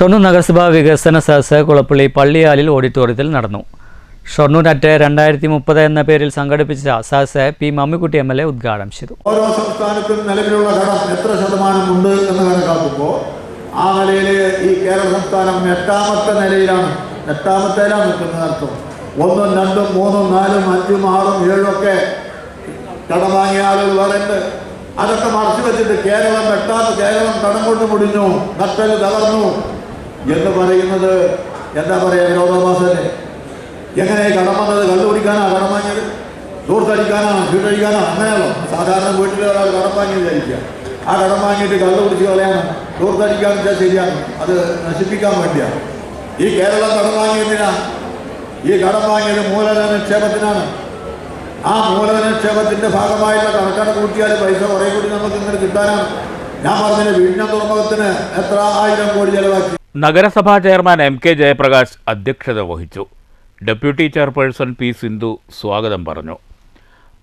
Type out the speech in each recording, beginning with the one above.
ഷൊർണൂർ നഗരസഭാ വികസന സദസ്സ് കുളപ്പള്ളി പള്ളിയാലിൽ ഓഡിറ്റോറിയത്തിൽ നടന്നു. ഷൊർണൂർ അറ്റ് രണ്ടായിരത്തി മുപ്പത് എന്ന പേരിൽ സംഘടിപ്പിച്ച സദസ്സ് P Mammikutty M L A ഉദ്ഘാടനം ചെയ്തു. ഓരോ സംസ്ഥാനത്തും നിലവിലുള്ള കടം എത്ര ശതമാനമുണ്ട് എന്ന് കണക്കാക്കുമ്പോൾ ആ നിലയിൽ ഈ കേരള സംസ്ഥാനം എട്ടാമത്തെ നിലയിലാണ്. എട്ടാമത്തേലാണ് നിൽക്കുന്നത് അർത്ഥം. ഒന്നും രണ്ടും മൂന്നും നാലും അഞ്ചും ആറും ഏഴും ഒക്കെ കടം വാങ്ങിയ ആളുകൾ വേറെ അതൊക്കെ മറച്ചു വെച്ചിട്ട് കേരളം എട്ടാമത്തെ കേരളം കടം കൊണ്ട് മുടിഞ്ഞു. നട്ടൽ തകർന്നു. എന്ന് പറയുന്നത് എന്താ പറയുക വിരോധാഭാസല്ലേ എങ്ങനെ കടം വന്നത്? കള്ളു കുടിക്കാനാണ് കടം വാങ്ങിയത്? ദൂർത്തടിക്കാനാണ് ചീട്ടടിക്കാനാണ് അങ്ങനെയല്ലോ സാധാരണ വീട്ടിൽ ഒരാൾ കടം വാങ്ങി വിചാരിക്കുക. ആ കടം വാങ്ങിയിട്ട് കള്ളു പിടിച്ച് കളയാനും? ദൂർത്തടിക്കാൻ വെച്ചാൽ ശരിയാണ്? അത് നശിപ്പിക്കാൻ വേണ്ടിയാണ് ഈ കേരളം കടം വാങ്ങിയതിനാണ് ഈ കടം വാങ്ങിയത് മൂലധന നിക്ഷേപത്തിനാണ് ആ മൂലധന നിക്ഷേപത്തിന്റെ ഭാഗമായുള്ള കണക്കാണ് കൂട്ടിയാൽ പൈസ കുറേ കൂടി നമുക്ക് ഇങ്ങനെ കിട്ടാനാണ്. ഞാൻ പറഞ്ഞില്ല വീടിന തുറമുഖത്തിന് എത്ര ആയിരം കോടി ചെലവാക്കി? നഗരസഭാ ചെയർമാൻ എം കെ ജയപ്രകാശ് അധ്യക്ഷത വഹിച്ചു. ഡെപ്യൂട്ടി ചെയർപേഴ്സൺ പി സിന്ധു സ്വാഗതം പറഞ്ഞു.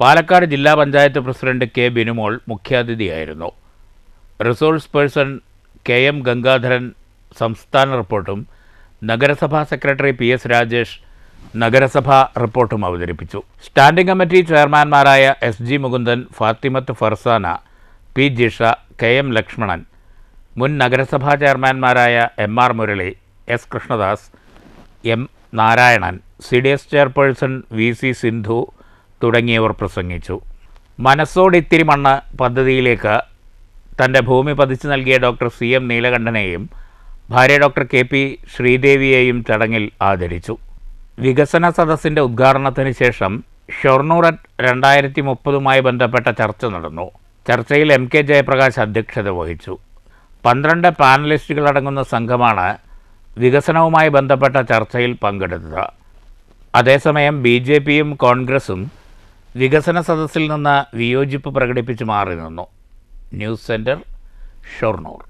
പാലക്കാട് ജില്ലാ panchayat president K Binumol മുഖ്യാതിഥിയായിരുന്നു. Resource person K M Gangadharan സംസ്ഥാന റിപ്പോർട്ടും നഗരസഭാ സെക്രട്ടറി പി എസ് രാജേഷ് നഗരസഭാ റിപ്പോർട്ടും അവതരിപ്പിച്ചു. Standing committee ചെയർമാൻമാരായ S G Mukundan Fathimath Farsana P Jisha K M Lakshmanan മുൻ നഗരസഭാ ചെയർമാൻമാരായ M R Murali S Krishnadas M Narayanan C D S chairperson V C Sindhu തുടങ്ങിയവർ പ്രസംഗിച്ചു. മനസ്സോടിത്തിരി മണ്ണ് പദ്ധതിയിലേക്ക് തന്റെ ഭൂമി പതിച്ചു നൽകിയ ഡോക്ടർ സി എം നീലകണ്ഠനെയും ഭാര്യ ഡോക്ടർ കെ പി ശ്രീദേവിയെയും ചടങ്ങിൽ ആദരിച്ചു. വികസന സദസ്സിന്റെ ഉദ്ഘാടനത്തിന് ശേഷം ഷൊർണൂർ രണ്ടായിരത്തി മുപ്പതുമായി ബന്ധപ്പെട്ട ചർച്ച നടന്നു. ചർച്ചയിൽ എം കെ ജയപ്രകാശ് അധ്യക്ഷത വഹിച്ചു. പന്ത്രണ്ട് പാനലിസ്റ്റുകളടങ്ങുന്ന സംഘമാണ് വികസനവുമായി ബന്ധപ്പെട്ട ചർച്ചയിൽ പങ്കെടുത്തത്. അതേസമയം ബി ജെ പിയും കോൺഗ്രസും വികസന സദസ്സിൽ നിന്ന് വിയോജിപ്പ് പ്രകടിപ്പിച്ച് മാറി നിന്നു. News centre Shoranur.